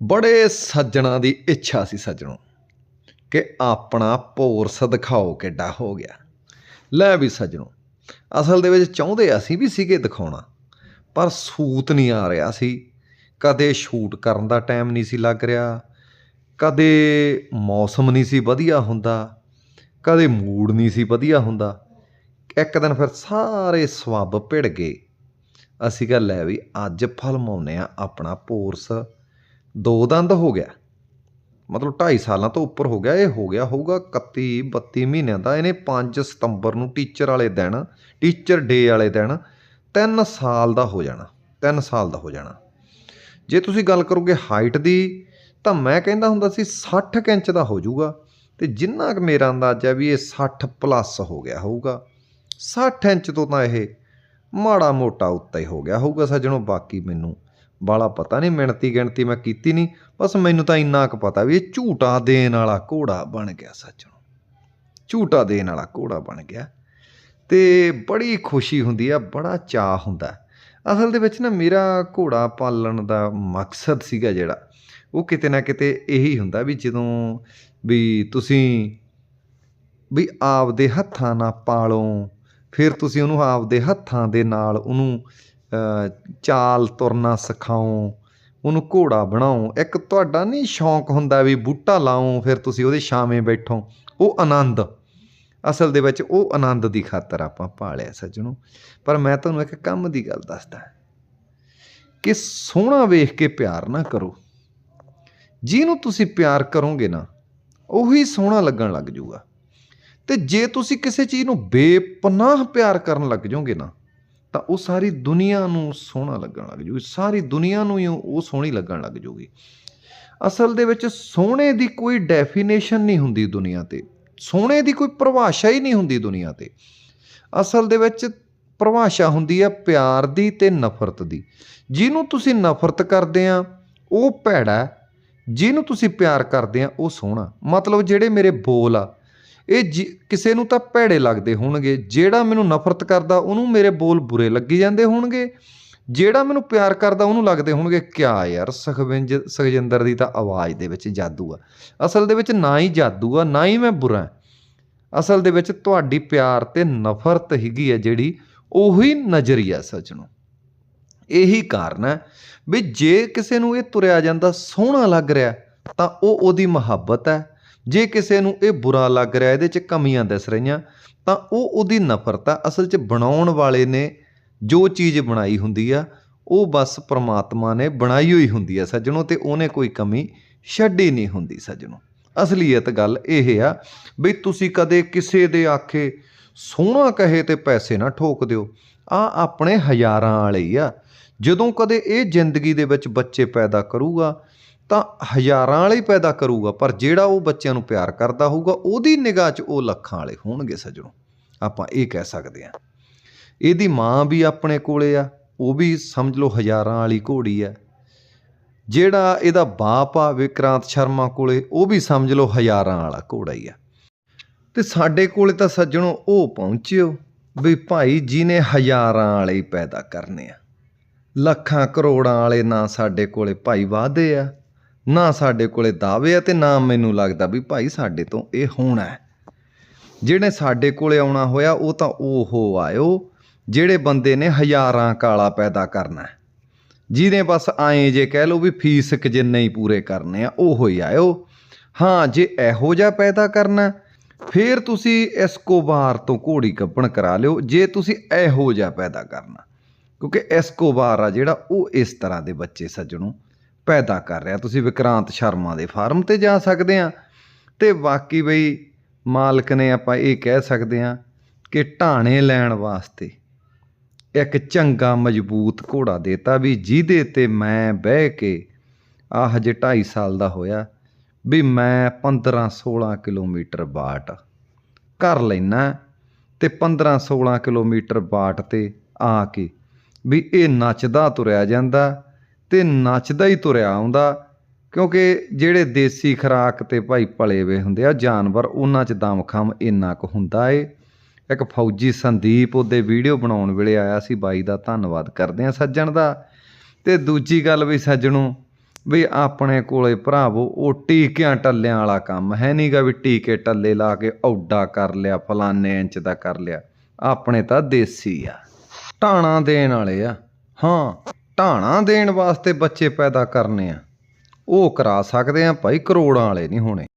ਬੜੇ ਸੱਜਣਾ ਦੀ ਇੱਛਾ ਸੀ ਸੱਜਣੋ ਕਿ ਆਪਣਾ ਪੋਰਸ ਦਿਖਾਓ ਕਿੱਡਾ ਹੋ ਗਿਆ। ਲੈ ਵੀ ਸੱਜਣੋ, ਅਸਲ ਦੇ ਵਿੱਚ ਚਾਹੁੰਦੇ ਅਸੀਂ ਵੀ ਸੀਗੇ ਦਿਖਾਉਣਾ, ਪਰ ਸੂਤ ਨਹੀਂ ਆ ਰਿਹਾ ਸੀ। ਕਦੇ ਸ਼ੂਟ ਕਰਨ ਦਾ ਟਾਈਮ ਨਹੀਂ ਸੀ ਲੱਗ ਰਿਹਾ, ਕਦੇ ਮੌਸਮ ਨਹੀਂ ਸੀ ਵਧੀਆ ਹੁੰਦਾ, ਕਦੇ ਮੂਡ ਨਹੀਂ ਸੀ ਵਧੀਆ ਹੁੰਦਾ। ਇੱਕ ਦਿਨ ਫਿਰ ਸਾਰੇ ਸਵੱਬ ਭਿੜ ਗਏ। ਅਸੀਂ ਕਿਹਾ, ਲੈ ਵੀ ਅੱਜ ਫਲਮਾਉਨੇ ਆ ਆਪਣਾ ਪੋਰਸ ਦੋ ਦੰਦ ਹੋ ਗਿਆ। ਮਤਲਬ 2.5 ਸਾਲਾਂ ਤੋਂ ਉੱਪਰ ਹੋ ਗਿਆ, ਇਹ ਹੋ ਗਿਆ ਹੋਊਗਾ 31 32 ਮਹੀਨਿਆਂ ਦਾ, ਇਹਨੇ 5 ਸਤੰਬਰ ਨੂੰ ਟੀਚਰ ਵਾਲੇ ਦਿਨ, ਟੀਚਰ ਡੇ ਵਾਲੇ ਦਿਨ 3 ਸਾਲ ਦਾ ਹੋ ਜਾਣਾ 3 ਸਾਲ ਦਾ ਹੋ ਜਾਣਾ। ਜੇ ਤੁਸੀਂ ਗੱਲ ਕਰੋਗੇ ਹਾਈਟ ਦੀ, ਤਾਂ ਮੈਂ ਕਹਿੰਦਾ ਹੁੰਦਾ ਸੀ 60 ਕੁ ਇੰਚ ਦਾ ਹੋ ਜਾਊਗਾ, ਤੇ ਜਿੰਨਾ ਕੁ ਮੇਰਾ ਅੰਦਾਜ਼ਾ ਵੀ ਇਹ 60 ਪਲੱਸ ਹੋ ਗਿਆ ਹੋਊਗਾ। 60 ਇੰਚ ਤੋਂ ਤਾਂ ਇਹ ਮਾੜਾ ਮੋਟਾ ਉੱਤੇ ਹੀ ਹੋ ਗਿਆ ਹੋਊਗਾ ਸੱਜਣੋ, ਬਾਕੀ ਮੈਨੂੰ ਬਾਲਾ ਪਤਾ ਨਹੀਂ ਮਿਣਤੀ ਗਿਣਤੀ ਮੈਂ ਕੀਤੀ ਨਹੀਂ, ਬਸ ਮੈਨੂੰ ਤਾਂ ਇੰਨਾ ਕੁ ਪਤਾ ਵੀ ਇਹ ਝੂਟਾ ਦੇਣ ਵਾਲਾ ਘੋੜਾ ਬਣ ਗਿਆ ਸੱਚ ਨੂੰ ਝੂਟਾ ਦੇਣ ਵਾਲਾ ਘੋੜਾ ਬਣ ਗਿਆ ਤੇ ਬੜੀ ਖੁਸ਼ੀ ਹੁੰਦੀ ਆ, ਬੜਾ ਚਾਹ ਹੁੰਦਾ। ਅਸਲ ਦੇ ਵਿੱਚ ਨਾ ਮੇਰਾ ਘੋੜਾ ਪਾਲਣ ਦਾ ਮਕਸਦ ਸੀਗਾ ਜਿਹੜਾ, ਉਹ ਕਿਤੇ ਨਾ ਕਿਤੇ ਇਹੀ ਹੁੰਦਾ ਵੀ ਜਦੋਂ ਵੀ ਤੁਸੀਂ ਵੀ ਆਪਦੇ ਹੱਥਾਂ ਨਾਲ ਪਾਲੋ, ਫਿਰ ਤੁਸੀਂ ਉਹਨੂੰ ਆਪਦੇ ਹੱਥਾਂ ਦੇ ਨਾਲ ਉਹਨੂੰ ਚਾਲ ਤੁਰਨਾ ਸਿਖਾਓ ਉਹਨੂੰ ਘੋੜਾ ਬਣਾਓ ਇੱਕ ਤੁਹਾਡਾ ਨਹੀਂ ਸ਼ੌਂਕ ਹੁੰਦਾ ਵੀ ਬੂਟਾ ਲਾਓ ਫਿਰ ਤੁਸੀਂ ਉਹਦੇ ਛਾਵੇਂ ਬੈਠੋ। ਉਹ ਆਨੰਦ। ਅਸਲ ਦੇ ਵਿੱਚ ਉਹ ਆਨੰਦ ਦੀ ਖਾਤਰ ਆਪਾਂ ਪਾਲਿਆ ਸੱਜਣੋ। ਪਰ ਮੈਂ ਤੁਹਾਨੂੰ ਇੱਕ ਕੰਮ ਦੀ ਗੱਲ ਦੱਸਦਾ। ਕਿ ਸੋਹਣਾ ਵੇਖ ਕੇ ਪਿਆਰ ਨਾ ਕਰੋ। ਜਿਹਨੂੰ ਤੁਸੀਂ ਪਿਆਰ ਕਰੋਗੇ ਨਾ, ਉਹੀ ਸੋਹਣਾ ਲੱਗਣ ਲੱਗ ਜਾਊਗਾ ਤੇ ਜੇ ਤੁਸੀਂ ਕਿਸੇ ਚੀਜ਼ ਨੂੰ ਬੇਪਨਾਹ ਪਿਆਰ ਕਰਨ ਲੱਗ ਜਾਓਗੇ ਨਾ ਤਾਂ ਉਹ ਸਾਰੀ ਦੁਨੀਆ ਨੂੰ ਸੋਹਣਾ ਲੱਗਣ ਲੱਗ ਜੂਗੀ, ਸਾਰੀ ਦੁਨੀਆ ਨੂੰ ਹੀ ਉਹ ਸੋਹਣੀ ਲੱਗਣ ਲੱਗ ਜੂਗੀ। ਅਸਲ ਦੇ ਵਿੱਚ ਸੋਹਣੇ ਦੀ ਕੋਈ ਡੈਫੀਨੇਸ਼ਨ ਨਹੀਂ ਹੁੰਦੀ ਦੁਨੀਆ ਤੇ, ਸੋਹਣੇ ਦੀ ਕੋਈ ਪਰਿਭਾਸ਼ਾ ਹੀ ਨਹੀਂ ਹੁੰਦੀ ਦੁਨੀਆ ਤੇ। ਅਸਲ ਦੇ ਵਿੱਚ ਪਰਿਭਾਸ਼ਾ ਹੁੰਦੀ ਆ ਪਿਆਰ ਦੀ ਤੇ ਨਫ਼ਰਤ ਦੀ। ਜਿਹਨੂੰ ਤੁਸੀਂ ਨਫ਼ਰਤ ਕਰਦੇ ਆ, ਉਹ ਭੈੜਾ, ਜਿਹਨੂੰ ਤੁਸੀਂ ਪਿਆਰ ਕਰਦੇ ਆ, ਉਹ ਸੋਹਣਾ। ਮਤਲਬ ਜਿਹੜੇ ਮੇਰੇ ਬੋਲ ਆ ਇਹ ਜੀ- ਕਿਸੇ ਨੂੰ ਤਾਂ ਭੈੜੇ ਲੱਗਦੇ ਹੋਣਗੇ। ਜਿਹੜਾ ਮੈਨੂੰ ਨਫ਼ਰਤ ਕਰਦਾ, ਉਹਨੂੰ ਮੇਰੇ ਬੋਲ ਬੁਰੇ ਲੱਗੀ ਜਾਂਦੇ ਹੋਣਗੇ। ਜਿਹੜਾ ਮੈਨੂੰ ਪਿਆਰ ਕਰਦਾ, ਉਹਨੂੰ ਲੱਗਦੇ ਹੋਣਗੇ, ਕਿਆ ਯਾਰ, ਸੁਖਵਿੰਜ, ਸੁਖਜਿੰਦਰ ਦੀ ਤਾਂ ਆਵਾਜ਼ ਦੇ ਵਿੱਚ ਜਾਦੂ ਆ। ਅਸਲ ਦੇ ਵਿੱਚ ਨਾ ਹੀ ਜਾਦੂ ਆ, ਨਾ ਹੀ ਮੈਂ ਬੁਰਾ ਅਸਲ ਦੇ ਵਿੱਚ ਤੁਹਾਡੀ ਪਿਆਰ ਤੇ ਨਫ਼ਰਤ ਹੈਗੀ ਹੈ ਜਿਹੜੀ, ਉਹੀ ਨਜ਼ਰੀਆ ਸੱਜਣੋ ਇਹੀ ਕਾਰਨ ਹੈ ਵੀ ਜੇ ਕਿਸੇ ਨੂੰ ਇਹ ਤੁਰਿਆ ਜਾਂਦਾ ਸੋਹਣਾ ਲੱਗ ਰਿਹਾ, ਤਾਂ ਉਹ ਉਹਦੀ ਮੁਹੱਬਤ ਹੈ ਜੇ ਕਿਸੇ ਨੂੰ ਇਹ ਬੁਰਾ ਲੱਗ ਰਿਹਾ, ਇਹਦੇ 'ਚ ਕਮੀਆਂ ਦਿਸ ਰਹੀਆਂ, ਤਾਂ ਉਹ ਉਹਦੀ ਨਫ਼ਰਤ ਆ ਅਸਲ 'ਚ ਬਣਾਉਣ ਵਾਲੇ ਨੇ ਜੋ ਚੀਜ਼ ਬਣਾਈ ਹੁੰਦੀ ਆ, ਉਹ ਬਸ ਪ੍ਰਮਾਤਮਾ ਨੇ ਬਣਾਈ ਹੋਈ ਹੁੰਦੀ ਆ ਸੱਜਣੋ ਤੇ ਉਹਨੇ ਕੋਈ ਕਮੀ ਛੱਡੀ ਨਹੀਂ ਹੁੰਦੀ ਸੱਜਣੋ। ਅਸਲੀਅਤ ਗੱਲ ਇਹ ਆ ਵੀ ਤੁਸੀਂ ਕਦੇ ਕਿਸੇ ਦੇ ਆਖੇ ਸੋਹਣਾ ਕਹੇ ਤੇ ਪੈਸੇ ਨਾ ਠੋਕ ਦਿਓ। ਆ ਆਪਣੇ ਹਜ਼ਾਰਾਂ ਵਾਲੇ ਹੀ ਆ। ਜਦੋਂ ਕਦੇ ਇਹ ਜ਼ਿੰਦਗੀ ਦੇ ਵਿੱਚ ਬੱਚੇ ਪੈਦਾ ਕਰੂਗਾ ਤਾਂ ਹਜ਼ਾਰਾਂ ਵਾਲੇ ਪੈਦਾ ਕਰੂਗਾ, ਪਰ ਜਿਹੜਾ ਉਹ ਬੱਚਿਆਂ ਨੂੰ ਪਿਆਰ ਕਰਦਾ ਹੋਊਗਾ, ਉਹਦੀ ਨਿਗਾਹ 'ਚ ਉਹ ਲੱਖਾਂ ਵਾਲੇ ਹੋਣਗੇ ਸੱਜਣੋ, ਆਪਾਂ ਇਹ ਕਹਿ ਸਕਦੇ ਹਾਂ। ਇਹਦੀ ਮਾਂ ਵੀ ਆਪਣੇ ਕੋਲੇ ਆ, ਉਹ ਵੀ ਸਮਝ ਲਓ ਹਜ਼ਾਰਾਂ ਵਾਲੀ ਘੋੜੀ ਆ। ਜਿਹੜਾ ਇਹਦਾ ਬਾਪ ਆ ਵਿਕਰਾਂਤ ਸ਼ਰਮਾ ਕੋਲੇ, ਉਹ ਵੀ ਸਮਝ ਲਓ ਹਜ਼ਾਰਾਂ ਵਾਲਾ ਘੋੜਾ ਹੀ ਆ। ਤੇ ਸਾਡੇ ਕੋਲੇ ਤਾਂ ਸੱਜਣੋ ਉਹ ਪਹੁੰਚਿਓ ਵੀ ਭਾਈ ਜਿਹਨੇ ਹਜ਼ਾਰਾਂ ਵਾਲੇ ਪੈਦਾ ਕਰਨੇ ਆ। ਲੱਖਾਂ ਕਰੋੜਾਂ ਵਾਲੇ ਨਾ ਸਾਡੇ ਕੋਲੇ ਭਾਈ ਵਾਦੇ ਆ। ਨਾ ਸਾਡੇ ਕੋਲੇ ਦਾਅਵੇ ਆ ਤੇ ਨਾ ਮੈਨੂੰ ਲੱਗਦਾ ਵੀ ਭਾਈ ਸਾਡੇ ਤੋਂ ਇਹ ਹੋਣਾ ਹੈ। ਜਿਹੜੇ ਸਾਡੇ ਕੋਲੇ ਆਉਣਾ ਹੋਇਆ, ਉਹ ਤਾਂ ਉਹ ਆਇਓ, ਜਿਹੜੇ ਬੰਦੇ ਨੇ ਹਜ਼ਾਰਾਂ ਕਾਲਾ ਪੈਦਾ ਕਰਨਾ ਹੈ। ਜਿਹਨੇ ਬਸ ਆਏ ਜੇ ਕਹਿ ਲਓ ਵੀ ਫੀਸ ਕ ਜਿੰਨੇ ਹੀ ਪੂਰੇ ਕਰਨੇ ਆ, ਉਹ ਹੀ ਆਇਓ। ਹਾਂ, ਜੇ ਇਹੋ ਜਿਹਾ ਪੈਦਾ ਕਰਨਾ ਫਿਰ ਤੁਸੀਂ ਐਸਕੋਬਾਰ ਤੋਂ ਘੋੜੀ ਕੱਪਣ ਕਰਾ ਲਿਓ, ਜੇ ਤੁਸੀਂ ਇਹੋ ਜਿਹਾ ਪੈਦਾ ਕਰਨਾ ਕਿਉਂਕਿ ਐਸਕੋਬਾਰ ਆ ਜਿਹੜਾ, ਉਹ ਇਸ ਤਰ੍ਹਾਂ ਦੇ ਬੱਚੇ ਸੱਜਣੋਂ ਪੈਦਾ ਕਰ ਰਿਹਾ। ਤੁਸੀਂ ਵਿਕਰਾਂਤ ਸ਼ਰਮਾ ਦੇ ਫਾਰਮ ਤੇ ਜਾ ਸਕਦੇ ਆ। ਤੇ ਬਾਕੀ ਬਈ ਮਾਲਕ ਨੇ ਆਪਾਂ ਇਹ ਕਹਿ ਸਕਦੇ ਆ ਕਿ ਢਾਣੇ ਲੈਣ ਵਾਸਤੇ ਇੱਕ ਚੰਗਾ ਮਜ਼ਬੂਤ ਘੋੜਾ ਦੇਤਾ ਵੀ ਜਿਹਦੇ ਤੇ ਮੈਂ ਬਹਿ ਕੇ ਆਹ ਹਜੇ 2.5 ਸਾਲ ਦਾ ਹੋਇਆ ਵੀ ਮੈਂ 15 16 ਕਿਲੋਮੀਟਰ ਬਾਟ ਕਰ ਲੈਣਾ ਤੇ 15 16 ਕਿਲੋਮੀਟਰ ਬਾਟ ਤੇ ਆ ਕੇ ਵੀ ਇਹ ਨੱਚਦਾ ਤੁਰਿਆ ਜਾਂਦਾ ਤੇ ਨੱਚਦਾ ਹੀ ਤੁਰਿਆ ਆਉਂਦਾ, ਕਿਉਂਕਿ ਜਿਹੜੇ ਦੇਸੀ ਖਰਾਕ ਤੇ ਭਾਈ ਪਲੇ ਵੇ ਹੁੰਦੇ ਆ, ਜਾਨਵਰ, ਉਹਨਾਂ 'ਚ ਦਮਖਮ ਇੰਨਾ ਕੁ ਹੁੰਦਾ ਏ। ਇੱਕ ਫੌਜੀ ਸੰਦੀਪ ਉਹਦੇ ਵੀਡੀਓ ਬਣਾਉਣ ਵੇਲੇ ਆਇਆ ਸੀ, ਬਾਈ ਦਾ ਧੰਨਵਾਦ ਕਰਦੇ ਆ ਸੱਜਣ ਦਾ। ਤੇ ਦੂਜੀ ਗੱਲ ਵੀ ਸੱਜਣੋ, ਵੀ ਆਪਣੇ ਕੋਲੇ ਭਰਾਵੋ, ਉਹ ਟੀਕਿਆਂ ਟੱਲਿਆਂ ਵਾਲਾ ਕੰਮ ਹੈ ਨਹੀਂਗਾ ਵੀ ਟੀਕੇ ਟੱਲੇ ਲਾ ਕੇ ਔਡਾ ਕਰ ਲਿਆ ਫਲਾਨੇ ਇੰਚ ਦਾ ਕਰ ਲਿਆ। ਆਪਣੇ ਤਾਂ ਦੇਸੀ ਆ, ਟਾਣਾ ਦੇਣ ਵਾਲੇ ਆ। ਹਾਂ ਢਾਣਾ ਦੇਣ ਵਾਸਤੇ ਬੱਚੇ ਪੈਦਾ ਕਰਨੇ ਆ। ਉਹ ਕਰਾ ਸਕਦੇ ਆ ਭਾਈ ਕਰੋੜਾਂ ਵਾਲੇ ਨਹੀਂ ਹੋਣੇ।